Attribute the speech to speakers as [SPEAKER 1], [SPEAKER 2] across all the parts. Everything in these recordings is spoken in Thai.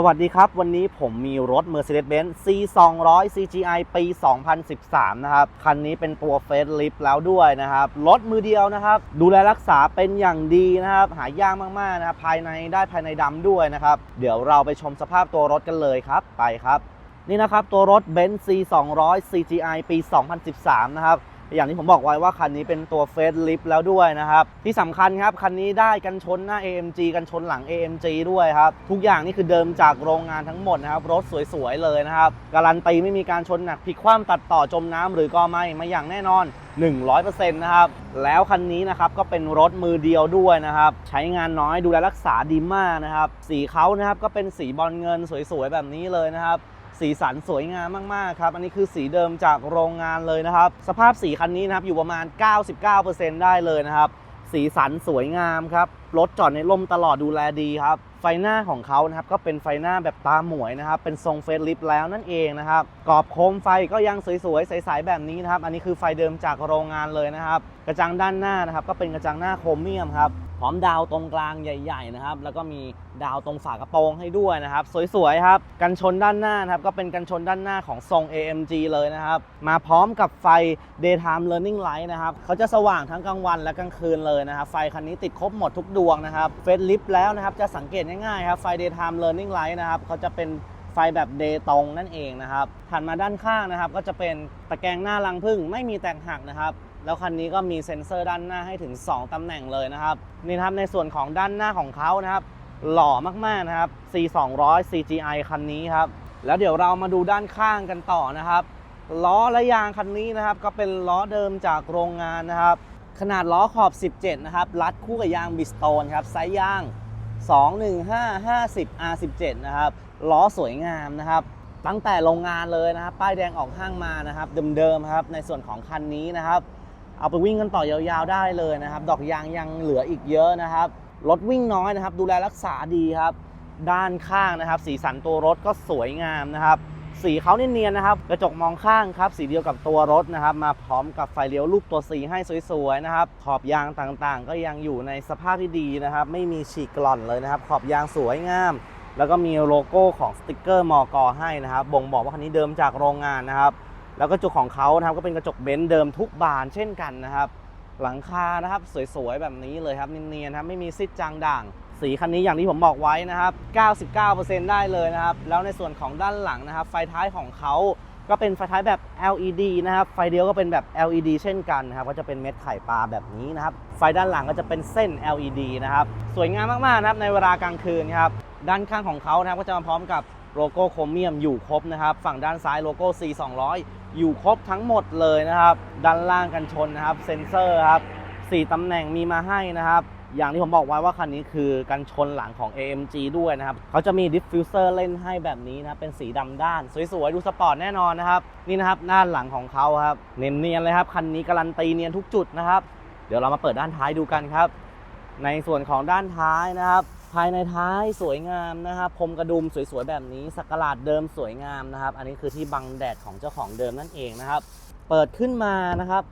[SPEAKER 1] สวัสดีครับ วันนี้ผมมีรถ Mercedes-Benz C 2 0 0 CGI ปี 2013 นะครับ คันนี้เป็นตัวเฟสลิฟแล้วด้วยนะครับ รถมือเดียวนะครับ ดูแลรักษาเป็นอย่างดีนะครับ หายากมาก ๆ นะครับ ภายในได้ภายในดำด้วยนะครับ เดี๋ยวเราไปชมสภาพตัวรถกันเลยครับ ไปครับ นี่นะครับ ตัวรถ Benz C 2 0 0 CGI ปี 2013 นะครับ อย่างที่ผมบอกไว้ว่าคันนี้เป็นตัวเฟสลิฟแล้วด้วยนะครับ ที่สำคัญครับ คันนี้ได้กันชนหน้า AMG กันชนหลัง AMG ด้วยครับ ทุกอย่างนี่คือเดิมจากโรงงานทั้งหมดนะครับ รถสวยๆ เลยนะครับ การันตีไม่มีการชนหนักพลิกคว่ำตัดต่อจมน้ำหรือก็ไม่มาอย่างแน่นอน 100%นะครับ แล้วคันนี้นะครับก็เป็นรถมือเดียวด้วยนะครับ ใช้งานน้อยดูแลรักษาดีมากนะครับ สีเขานะครับก็เป็นสีบอลเงินสวยๆ แบบนี้เลยนะครับ สีสันสวยงามมากๆครับ อันนี้คือสีเดิมจากโรงงานเลยนะครับ สภาพสีคันนี้นะครับอยู่ประมาณ 99%ได้เลยนะครับสีสันสวยงามครับ รถจอดในร่มตลอดดูแลดีครับ ไฟหน้าของเขานะครับก็เป็นไฟหน้าแบบตาหมวยนะครับ เป็นทรงเฟสลิฟแล้วนั่นเองนะครับ กรอบโคมไฟก็ยังสวยๆ ใสๆแบบนี้นะครับ อันนี้คือไฟเดิมจากโรงงานเลยนะครับ กระจังด้านหน้านะครับ ก็เป็นกระจังหน้าโครเมียมครับ พร้อมดาวตรงกลางใหญ่ ๆ นะครับ แล้วก็มีดาวตรงฝากระโปรงให้ด้วยนะครับ สวยๆครับกันชนด้านหน้านะครับ ก็เป็นกันชนด้านหน้าของทรง AMG เลยนะครับ มาพร้อมกับไฟ daytime running light นะครับเขาจะสว่างทั้งกลางวันและกลางคืนเลยนะครับ ไฟคันนี้ติดครบหมดทุกดวงนะครับเฟสลิฟแล้วนะครับ จะสังเกตง่ายๆครับไฟ daytime running light นะครับเขาจะเป็นไฟแบบเดตรงนั่นเองนะครับถัดมาด้านข้างนะครับ ก็จะเป็นตะแกรงหน้ารังพึ่งไม่มีแตกหักนะครับ แล้วคันนี้ก็มีเซ็นเซอร์ด้านหน้าให้ถึง 2 ตำแหน่งเลยนะครับนี่ครับในส่วนของด้านหน้าของเขานะครับ หล่อมากๆนะครับ C 2 0 0 CGI คันนี้ครับแล้วเดี๋ยวเรามาดูด้านข้างกันต่อนะครับล้อและยางคันนี้นะครับ ก็เป็นล้อเดิมจากโรงงานนะครับ ขนาดล้อขอบ 17 นะครับรัดคู่กับยางบิสโตนครับไซส์ยาง 215 50 R17 นะครับล้อสวยงามนะครับตั้งแต่โรงงานเลยนะครับ ป้ายแดงออกห้างมานะครับ เดิมๆครับในส่วนของคันนี้นะครับ เอาไปวิ่งกันต่อยาวๆได้เลยนะครับ ดอกยางยังเหลืออีกเยอะนะครับ รถวิ่งน้อยนะครับ ดูแลรักษาดีครับ ด้านข้างนะครับ สีสันตัวรถก็สวยงามนะครับ สีเขาเนียนๆนะครับ กระจกมองข้างครับ สีเดียวกับตัวรถนะครับ มาพร้อมกับไฟเลี้ยวลูกตัวสีให้สวยๆนะครับ ขอบยางต่างๆ ก็ยังอยู่ในสภาพที่ดีนะครับ ไม่มีฉีกกร่อนเลยนะครับ ขอบยางสวยงาม แล้วก็มีโลโก้ของสติกเกอร์มอกอให้นะครับ บ่งบอกว่าคันนี้เดิมจากโรงงานนะครับ แล้วกระจกของเขานะครับก็เป็นกระจกเบนซ์เดิมทุกบานเช่นกันนะครับ หลังคานะครับสวยๆแบบนี้เลยครับเนียนๆครับไม่มีซิดจางด่าง สีคันนี้อย่างที่ผมบอกไว้นะครับ 99%ได้เลยนะครับ แล้วในส่วนของด้านหลังนะครับ ไฟท้ายของเขาก็เป็นไฟท้ายแบบ LED นะครับ ไฟเดียวก็เป็นแบบ LED เช่นกันนะครับ ก็จะเป็นเม็ดไข่ปลาแบบนี้นะครับ ไฟด้านหลังก็จะเป็นเส้น LED นะครับ สวยงามมากๆนะครับในเวลากลางคืนครับ ด้านข้างของเขานะครับก็จะมาพร้อมกับ โลโก้โครเมียมอยู่ครบนะครับ ฝั่งด้านซ้ายโลโก้ C 200อยู่ครบทั้งหมดเลยนะครับ ด้านล่างกันชนนะครับ เซ็นเซอร์ครับสี่ตำแหน่งมีมาให้นะครับ อย่างที่ผมบอกไว้ว่าคันนี้คือกันชนหลังของ AMG ด้วยนะครับ เขาจะมีดิฟฟิวเซอร์เล่นให้แบบนี้นะครับ เป็นสีดำด้าน สวยๆ ดูสปอร์ตแน่นอนนะครับ นี่นะครับด้านหลังของเขาครับ เนียนๆเลยครับ คันนี้การันตีเนียนทุกจุดนะครับ เดี๋ยวเรามาเปิดด้านท้ายดูกันครับ ในส่วนของด้านท้ายนะครับ ภายในท้ายสวยงามนะครับพรมกระดุมสวยๆแบบนี้สักหลาดเดิมสวยงามนะครับ อันนี้คือที่บังแดดของเจ้าของเดิมนั่นเองนะครับ เปิดขึ้นมานะครับ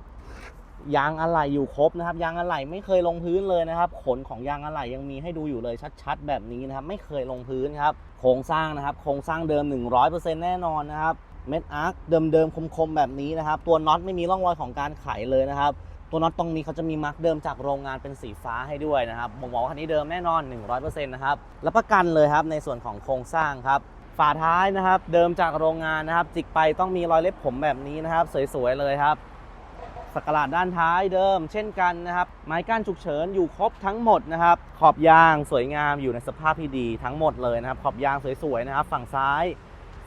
[SPEAKER 1] ยางอะไหล่อยู่ครบนะครับยางอะไหล่ไม่เคยลงพื้นเลยนะครับ ขนของยางอะไหล่ยังมีให้ดูอยู่เลยชัด ๆ แบบนี้นะครับ ไม่เคยลงพื้นครับโครงสร้างนะครับ โครงสร้างเดิม 100%แน่นอนนะครับเม็ดอาร์คเดิมๆคมๆแบบนี้นะครับ ตัวน็อตไม่มีร่องรอยของการไขเลยนะครับ ตัวน็อตตรงนี้เขาจะมีมาร์กเดิมจากโรงงานเป็นสีฟ้าให้ด้วยนะครับบ่งบอกว่าคันนี้เดิมแน่นอน 100%นะครับรับประกันเลยครับในส่วนของโครงสร้างครับฝาท้ายนะครับ เดิมจากโรงงานนะครับ จิกไปต้องมีรอยเล็บผมแบบนี้นะครับ สวยๆเลยครับสกราดด้านท้ายเดิม เช่นกันนะครับไม้กั้นฉุกเฉินอยู่ครบทั้งหมดนะครับ ขอบยางสวยงามอยู่ในสภาพที่ดีทั้งหมดเลยนะครับ ขอบยางสวยๆนะครับ ฝั่งซ้าย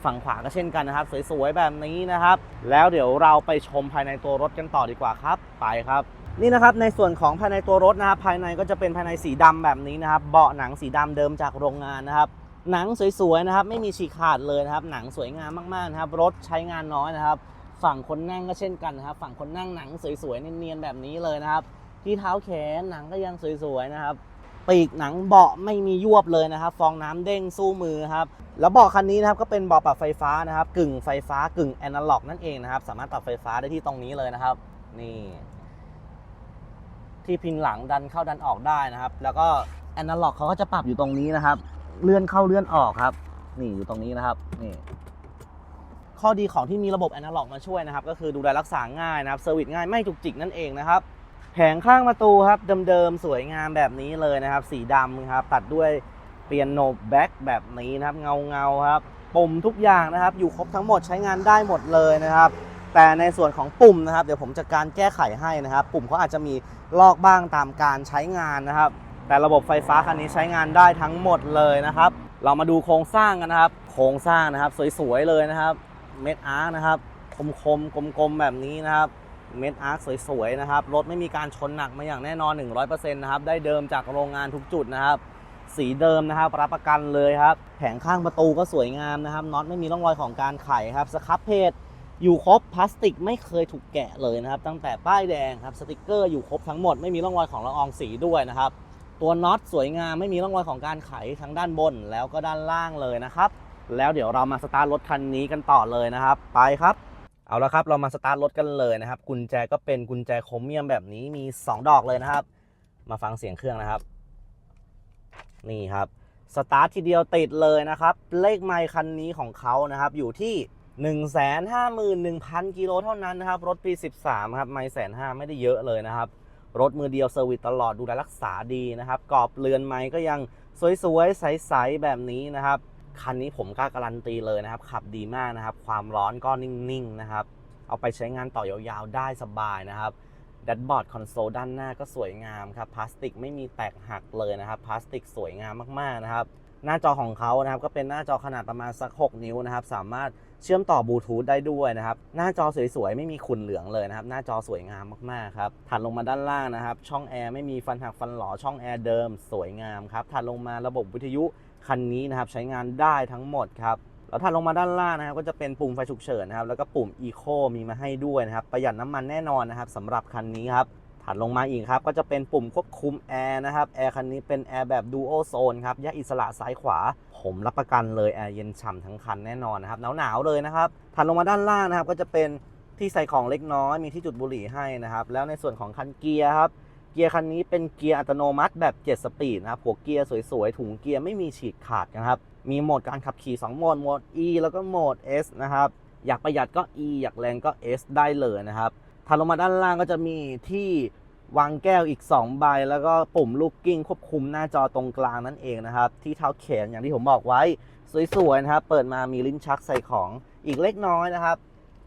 [SPEAKER 1] ฝั่งขวาก็เช่นกันนะครับ สวยๆแบบนี้นะครับ แล้วเดี๋ยวเราไปชมภายในตัวรถกันต่อดีกว่าครับ ไปครับนี่นะครับในส่วนของภายในตัวรถนะครับ ภายในก็จะเป็นภายในสีดำแบบนี้นะครับ เบาะหนังสีดำเดิมจากโรงงานนะครับ หนังสวยๆนะครับ ไม่มีฉีกขาดเลยนะครับ หนังสวยงามมากๆนะครับ รถใช้งานน้อยนะครับ ฝั่งคนนั่งก็เช่นกันนะครับ ฝั่งคนนั่งหนังสวยๆเนียนๆแบบนี้เลยนะครับ ที่เท้าแขนหนังก็ยังสวยๆนะครับ ปีกหนังเบาะไม่มียวบเลยนะครับ ฟองน้ำเด้งสู้มือครับ แล้วเบาะคันนี้นะครับก็เป็นเบาะปรับไฟฟ้านะครับ กึ่งไฟฟ้ากึ่งแอนะล็อกนั่นเองนะครับ สามารถปรับไฟฟ้าได้ที่ตรงนี้เลยนะครับ นี่ ที่พิงหลังดันเข้าดันออกได้นะครับ แล้วก็แอนะล็อกเขาก็จะปรับอยู่ตรงนี้นะครับ เลื่อนเข้าเลื่อนออกครับ นี่อยู่ตรงนี้นะครับ นี่ ข้อดีของที่มีระบบแอนะล็อกมาช่วยนะครับ ก็คือดูแลรักษาง่ายนะครับเซอร์วิสง่ายไม่จุกจิกนั่นเองนะครับ แผงข้างประตูครับเดิมๆสวยงามแบบนี้เลยนะครับ สีดำครับ ตัดด้วยเปียโนแบ็กแบบนี้นะครับเงาเงาๆครับปุ่มทุกอย่างนะครับ อยู่ครบทั้งหมดใช้งานได้หมดเลยนะครับ แต่ในส่วนของปุ่มนะครับ เดี๋ยวผมจะการแก้ไขให้นะครับ ปุ่มเขาอาจจะมีลอกบ้างตามการใช้งานนะครับ แต่ระบบไฟฟ้าคันนี้ใช้งานได้ทั้งหมดเลยนะครับ เรามาดูโครงสร้างกันนะครับ โครงสร้างนะครับ สวยๆเลยนะครับเม็ดอาร์นะครับคมๆกลมๆแบบนี้นะครับ เม็ดอาร์คสวยๆนะครับ รถไม่มีการชนหนักมาอย่างแน่นอน 100%นะครับ ได้เดิมจากโรงงานทุกจุดนะครับ สีเดิมนะครับ รับประกันเลยครับ แผงข้างประตูก็สวยงามนะครับ น็อตไม่มีร่องรอยของการไขครับ สครับเพจอยู่ครบ พลาสติกไม่เคยถูกแกะเลยนะครับ ตั้งแต่ป้ายแดงครับ สติกเกอร์อยู่ครบทั้งหมด ไม่มีร่องรอยของละอองสีด้วยนะครับ ตัวน็อตสวยงาม ไม่มีร่องรอยของการไขทั้งด้านบนแล้วก็ด้านล่างเลยนะครับ แล้วเดี๋ยวเรามาสตาร์ทรถคันนี้กันต่อเลยนะครับ ไปครับ เอาละครับ เรามาสตาร์ทรถกันเลยนะครับ กุญแจก็เป็นกุญแจโครเมียมแบบนี้มี 2 ดอกเลยนะครับ มาฟังเสียงเครื่องนะครับ นี่ครับสตาร์ททีเดียวติดเลยนะครับ เลขไมค์คันนี้ของเขานะครับ อยู่ที่ 151,000กิโลเท่านั้นนะครับ รถปี 13 ครับ ไม่แสนห้าไม่ได้เยอะเลยนะครับ รถมือเดียวเซอร์วิสตลอดดูแลรักษาดีนะครับกรอบเรือนไม้ก็ยังสวยๆ ใส ๆ แบบนี้นะครับ คันนี้ผมกล้าการันตีเลยนะครับ ขับดีมากนะครับ ความร้อนก็นิ่งๆนะครับ เอาไปใช้งานต่อยาวๆได้สบายนะครับแดชบอร์ดคอนโซลด้านหน้าก็สวยงามครับพลาสติกไม่มีแตกหักเลยนะครับพลาสติกสวยงามมากๆนะครับ หน้าจอของเขานะครับก็เป็นหน้าจอขนาดประมาณสัก 6 นิ้วนะครับ สามารถเชื่อมต่อบลูทูธได้ด้วยนะครับ หน้าจอสวยๆ ไม่มีขุ่นเหลืองเลยนะครับ หน้าจอสวยงามมากๆครับ ถัดลงมาด้านล่างนะครับ ช่องแอร์ไม่มีฟันหักฟันหลอช่องแอร์เดิม สวยงามครับ ถัดลงมาระบบวิทยุ คันนี้นะครับใช้งานได้ทั้งหมดครับแล้วถัดลงมาด้านล่างนะครับก็จะเป็นปุ่มไฟฉุกเฉินนะครับแล้วก็ปุ่ม Eco มีมาให้ด้วยนะครับประหยัดน้ำมันแน่นอนนะครับสำหรับคันนี้ครับถัดลงมาอีกครับก็จะเป็นปุ่มควบคุมแอร์นะครับแอร์คันนี้เป็นแอร์แบบ Duo Zone ครับแยกอิสระซ้ายขวา ผมรับประกันเลยแอร์เย็นฉ่ำทั้งคันแน่นอนนะครับหนาวๆเลยนะครับถัดลงมาด้านล่างนะครับก็จะเป็นที่ใส่ของเล็กน้อยมีที่จุดบุหรี่ให้นะครับแล้วในส่วนของคันเกียร์ครับ เกียร์คันนี้เป็นเกียร์อัตโนมัติแบบ 7 สปีดนะครับหัวเกียร์สวยๆ ถุงเกียร์ไม่มีฉีกขาดนะครับ มีโหมดการขับขี่ 2 โหมด โหมด E แล้วก็โหมด S นะครับ อยากประหยัดก็ E อยากแรงก็ S ได้เลยนะครับถัดลงมาด้านล่างก็จะมีที่วางแก้วอีก 2 ใบ แล้วก็ปุ่มลูกกิ้งควบคุมหน้าจอตรงกลางนั่นเองนะครับ ที่เท้าแขนอย่างที่ผมบอกไว้ สวยๆนะครับ เปิดมามีลิ้นชักใส่ของอีกเล็กน้อยนะครับ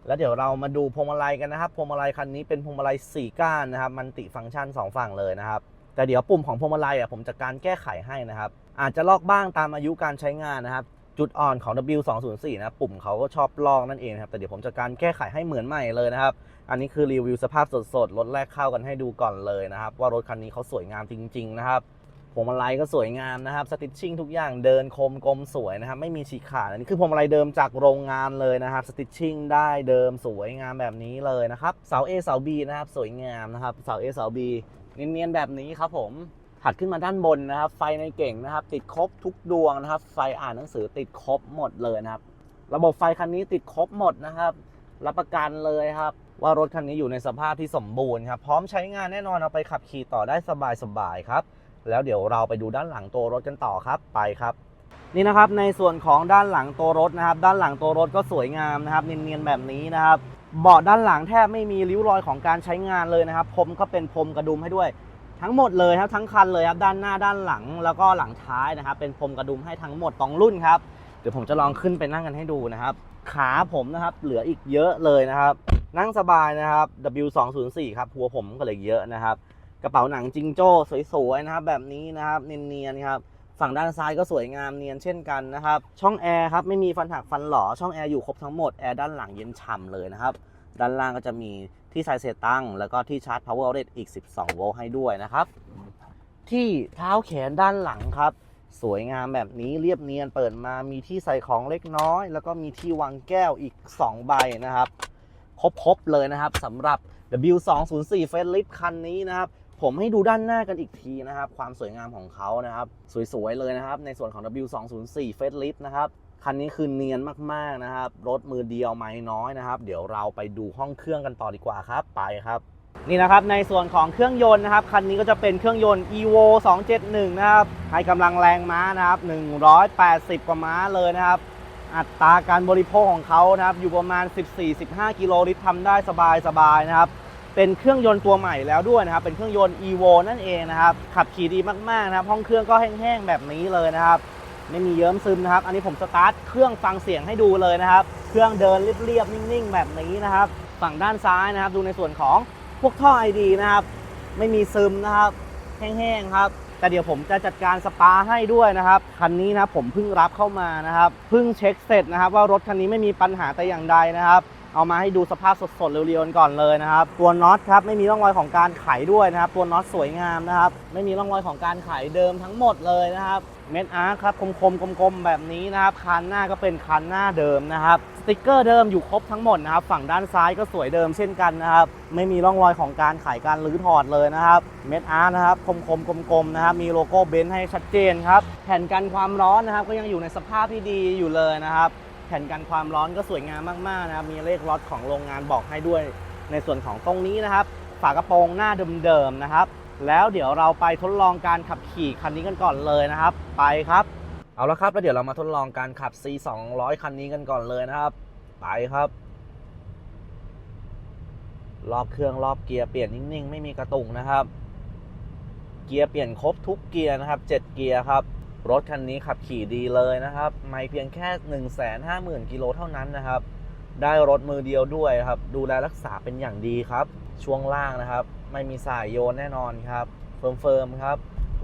[SPEAKER 1] แล้วเดี๋ยวเรามาดูพวงมาลัยกันนะครับพวงมาลัยคันนี้เป็นพวงมาลัย4ก้านนะครับมันติฟังก์ชัน 2 ฝั่งเลยนะครับ แต่เดี๋ยวปุ่มของพวงมาลัยอะผมจะการแก้ไขให้นะครับ อาจจะลอกบ้างตามอายุการใช้งานนะครับ จุดอ่อนของ W204 นะปุ่มเขาก็ชอบลอกนั่นเองครับแต่เดี๋ยวผมจะการแก้ไขให้เหมือนใหม่เลยนะครับ อันนี้คือรีวิวสภาพสดๆรถแรกเข้ากันให้ดูก่อนเลยนะครับ ว่ารถคันนี้เขาสวยงามจริง ๆ นะครับ พวงมาลัยก็สวยงามนะครับ สติชชิ่งทุกอย่างเดินคมกลมสวยนะครับ ไม่มีฉีกขาดอันนี้คือพวงมาลัยเดิมจากโรงงานเลยนะครับ สติชชิ่งได้เดิมสวยงามแบบนี้เลยนะครับ เสา A เสา B นะครับ สวยงามนะครับ เสา A เสา B เนียนๆแบบนี้ครับผมถัดขึ้นมาด้านบนนะครับ ไฟในเก่งนะครับ ติดครบทุกดวงนะครับ ไฟอ่านหนังสือติดครบหมดเลยนะครับ ระบบไฟคันนี้ติดครบหมดนะครับ รับประกันเลยครับว่ารถคันนี้อยู่ในสภาพที่สมบูรณ์ครับ พร้อมใช้งานแน่นอนเอาไปขับขี่ต่อได้สบายๆครับ แล้วเดี๋ยวเราไปดูด้านหลังตัวรถกันต่อครับไปครับนี่นะครับในส่วนของด้านหลังตัวรถนะครับ ด้านหลังตัวรถก็สวยงามนะครับเนียนๆแบบนี้นะครับเบาะด้านหลังแทบไม่มีริ้วรอยของการใช้งานเลยนะครับพรมก็เป็นพรมกระดุมให้ด้วย ทั้งหมดเลยครับทั้งคันเลยครับด้านหน้าด้านหลังแล้วก็หลังท้ายนะครับ เป็นพรมกระดุมให้ทั้งหมดตองรุ่นครับเดี๋ยวผมจะลองขึ้นไปนั่งกันให้ดูนะครับ ขาผมนะครับเหลืออีกเยอะเลยนะครับ นั่งสบายนะครับ W204 ครับหัวผมก็เลยเยอะนะครับ กระเป๋าหนังจิงโจ้สวยๆนะครับแบบนี้นะครับเนียนๆครับฝั่งด้านซ้ายก็สวยงามเนียนเช่นกันนะครับ ช่องแอร์ครับไม่มีฟันหักฟันหลอช่องแอร์อยู่ครบทั้งหมดแอร์ด้านหลังเย็นฉ่ำเลยนะครับด้านล่างก็จะมีที่ใส่เซตั้ง แล้วก็ที่ชาร์จ power outlet อีก 12 โวลต์ให้ด้วยนะครับ ที่เท้าแขนด้านหลังครับ สวยงามแบบนี้เรียบเนียนเปิดมามีที่ใส่ของเล็กน้อย แล้วก็มีที่วางแก้วอีก 2 ใบนะครับ ครบๆเลยนะครับสำหรับ W204 Facelift คันนี้นะครับ ผมให้ดูด้านหน้ากันอีกทีนะครับ ความสวยงามของเขานะครับ สวยๆเลยนะครับ ในส่วนของ W204 Facelift นะครับคันนี้คือเนียนมากๆนะครับ รถมือเดียวไม่น้อยนะครับ เดี๋ยวเราไปดูห้องเครื่องกันต่อดีกว่าครับ ไปครับ นี่นะครับในส่วนของเครื่องยนต์นะครับ คันนี้ก็จะเป็นเครื่องยนต์ evo 271 นะครับ ให้กำลังแรงม้านะครับ 180 กว่าม้าเลยนะครับ อัตราการบริโภคของเขานะครับ อยู่ประมาณ 14-15 กิโลลิตรทำได้สบายๆนะครับ เป็นเครื่องยนต์ตัวใหม่แล้วด้วยนะครับ เป็นเครื่องยนต์ evo นั่นเองนะครับ ขับขี่ดีมากๆนะครับ ห้องเครื่องก็แห้งๆแบบนี้เลยนะครับ ไม่มีเยิ้มซึมนะครับ อันนี้ผมสตาร์ทเครื่องฟังเสียงให้ดูเลยนะครับ เครื่องเดินเรียบๆนิ่งๆ แบบนี้นะครับ ฝั่งด้านซ้ายนะครับ ดูในส่วนของพวกท่อไอดีนะครับ ไม่มีซึมนะครับ แห้งๆครับแต่เดี๋ยวผมจะจัดการสปาให้ด้วยนะครับคันนี้นะผมเพิ่งรับเข้ามานะครับเพิ่งเช็คเสร็จนะครับ ว่ารถคันนี้ไม่มีปัญหาแต่อย่างใดนะครับ เอามาให้ดูสภาพสดๆเรียวๆก่อนเลยนะครับ ตัวน็อตครับไม่มีร่องรอยของการไขด้วยนะครับ ตัวน็อตสวยงามนะครับ ไม่มีร่องรอยของการไขเดิมทั้งหมดเลยนะครับ เม็ดอาร์ครับคมๆกลมๆแบบนี้นะครับคันหน้าก็เป็นคันหน้าเดิมนะครับสติกเกอร์เดิมอยู่ครบทั้งหมดนะครับฝั่งด้านซ้ายก็สวยเดิมเช่นกันนะครับ ไม่มีร่องรอยของการไขการรื้อถอดเลยนะครับ เม็ดอาร์นะครับคมๆกลมๆนะครับมีโลโก้เบนซ์ให้ชัดเจนครับแผ่นกันความร้อนนะครับก็ยังอยู่ในสภาพที่ดีอยู่เลยนะครับ ผ่นกันความร้อนก็สวยงามมากๆนะครับมีเลขล็อตของโรงงานบอกให้ด้วย ในส่วนของตรงนี้นะครับ ฝากระโปรงหน้าเดิมๆนะครับ แล้วเดี๋ยวเราไปทดลองการขับขี่คันนี้กันก่อนเลยนะครับ ไปครับ เอาละครับแล้วเดี๋ยวเรามาทดลองการขับ C 2 0 0คันนี้กันก่อนเลยนะครับ ไปครับรอบเครื่องรอบเกียร์เปลี่ยนนิ่งๆ ไม่มีกระตุกนะครับ เกียร์เปลี่ยนครบทุกเกียร์นะครับ 7 เกียร์ครับ รถคันนี้ขับขี่ดีเลยนะครับ ไม่เพียงแค่ 1 5 0 0 0 0กิโลเท่านั้นนะครับ ได้รถมือเดียวด้วยครับ ดูแลรักษาเป็นอย่างดีครับ ช่วงล่างนะครับ ไม่มีสายโยนแน่นอนครับเฟิร์มๆครับ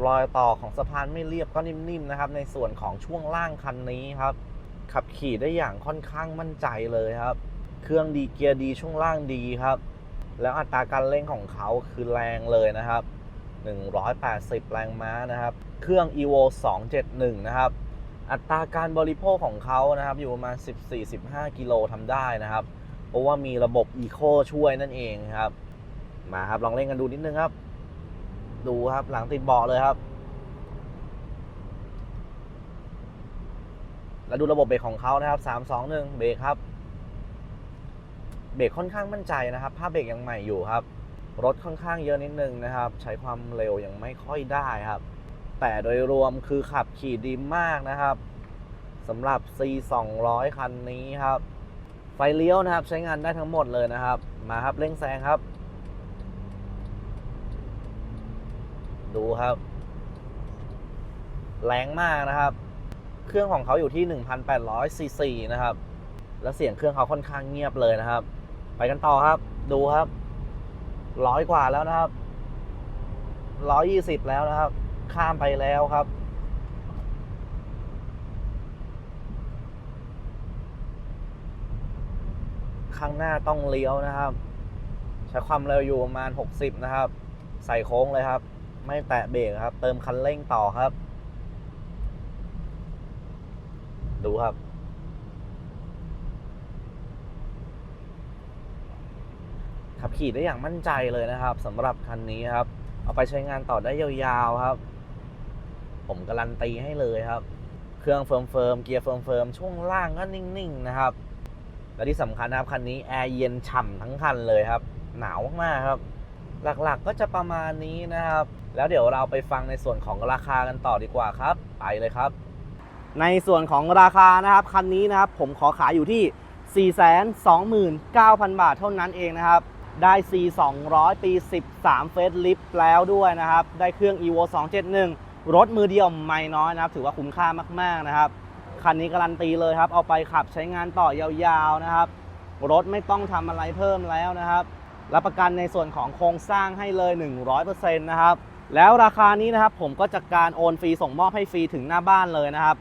[SPEAKER 1] รอยต่อของสะพานไม่เรียบก็นิ่มๆนะครับ ในส่วนของช่วงล่างคันนี้ครับ ขับขี่ได้อย่างค่อนข้างมั่นใจเลยครับ เครื่องดีเกียร์ดีช่วงล่างดีครับ แล้วอัตราการเร่งของเขาคือแรงเลยนะครับ 180 แรงม้านะครับ เครื่อง evo 271 นะครับ อัตราการบริโภคของเขานะครับ อยู่ประมาณ 14-15 กิโลทำได้นะครับ เพราะว่ามีระบบ eco ช่วยนั่นเองครับ มาครับ ลองเล่นกันดูนิดนึงครับ ดูครับหลังติดเบาะเลยครับ แล้วดูระบบเบรกของเขานะครับ 3 2 1 เบรกครับ เบรกค่อนข้างมั่นใจนะครับภาพเบรกยังใหม่อยู่ครับรถค่อนข้างเยอะนิดนึงนะครับ ใช้ความเร็วยังไม่ค่อยได้ครับ แต่โดยรวมคือขับขี่ดีมากนะครับสำหรับ C 200คันนี้ครับ ไฟเลี้ยวนะครับใช้งานได้ทั้งหมดเลยนะครับ มาครับเร่งแซงครับ ดูครับ แรงมากนะครับ เครื่องของเขาอยู่ที่ 1,800ซีซีนะครับ แล้วเสียงเครื่องเขาค่อนข้างเงียบเลยนะครับ ไปกันต่อครับ ดูครับร้อยกว่าแล้วนะครับร้อยยี่สิบแล้วนะครับ ข้ามไปแล้วครับ ข้างหน้าต้องเลี้ยวนะครับ ใช้ความเร็วอยู่ประมาณ 60 นะครับ ใส่โค้งเลยครับ ไม่แตะเบรกครับ เติมคันเร่งต่อครับ ดูครับขับขี่ได้อย่างมั่นใจเลยนะครับสำหรับคันนี้ครับ เอาไปใช้งานต่อได้ยาวๆครับ ผมการันตีให้เลยครับ เครื่องเฟิร์มๆเกียร์เฟิร์มๆช่วงล่างก็นิ่งๆนะครับ และที่สำคัญนะครับคันนี้แอร์เย็นฉ่ำทั้งคันเลยครับ หนาวมากครับ หลักๆก็จะประมาณนี้นะครับ แล้วเดี๋ยวเราไปฟังในส่วนของราคากันต่อดีกว่าครับ ไปเลยครับ ในส่วนของราคานะครับคันนี้นะครับผมขอขายอยู่ที่429,000 บาทเท่านั้นเองนะครับ ได้ C 200 ปี 13 เฟสลิฟแล้วด้วยนะครับ ได้เครื่อง evo 271 รถมือเดียวไม่น้อยนะครับ ถือว่าคุ้มค่ามาก ๆนะครับ คันนี้การันตีเลยครับ เอาไปขับใช้งานต่อยาวๆนะครับ รถไม่ต้องทำอะไรเพิ่มแล้วนะครับ รับประกันในส่วนของโครงสร้างให้เลย 100%นะครับ แล้วราคานี้นะครับผมก็จัดการโอนฟรีส่งมอบให้ฟรีถึงหน้าบ้านเลยนะครับ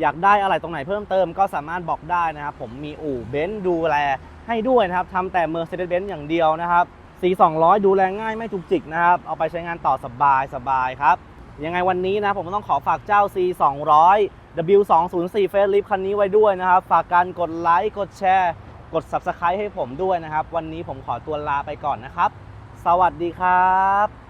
[SPEAKER 1] อยากได้อะไรตรงไหนเพิ่มเติมก็สามารถบอกได้นะครับ ผมมีอู่เบนซ์ดูแลให้ด้วยนะครับทำแต่ Mercedes-Benz อย่างเดียวนะครับ C 200 ดูแลง่ายไม่จุกจิกนะครับ เอาไปใช้งานต่อสบายสบายครับ ยังไงวันนี้นะผมต้องขอฝากเจ้า C 200 W 2 0 4 Facelift คันนี้ไว้ด้วยนะครับ ฝากการกดไลค์กดแชร์ กด Subscribe ให้ผมด้วยนะครับ วันนี้ผมขอตัวลาไปก่อนนะครับ สวัสดีครับ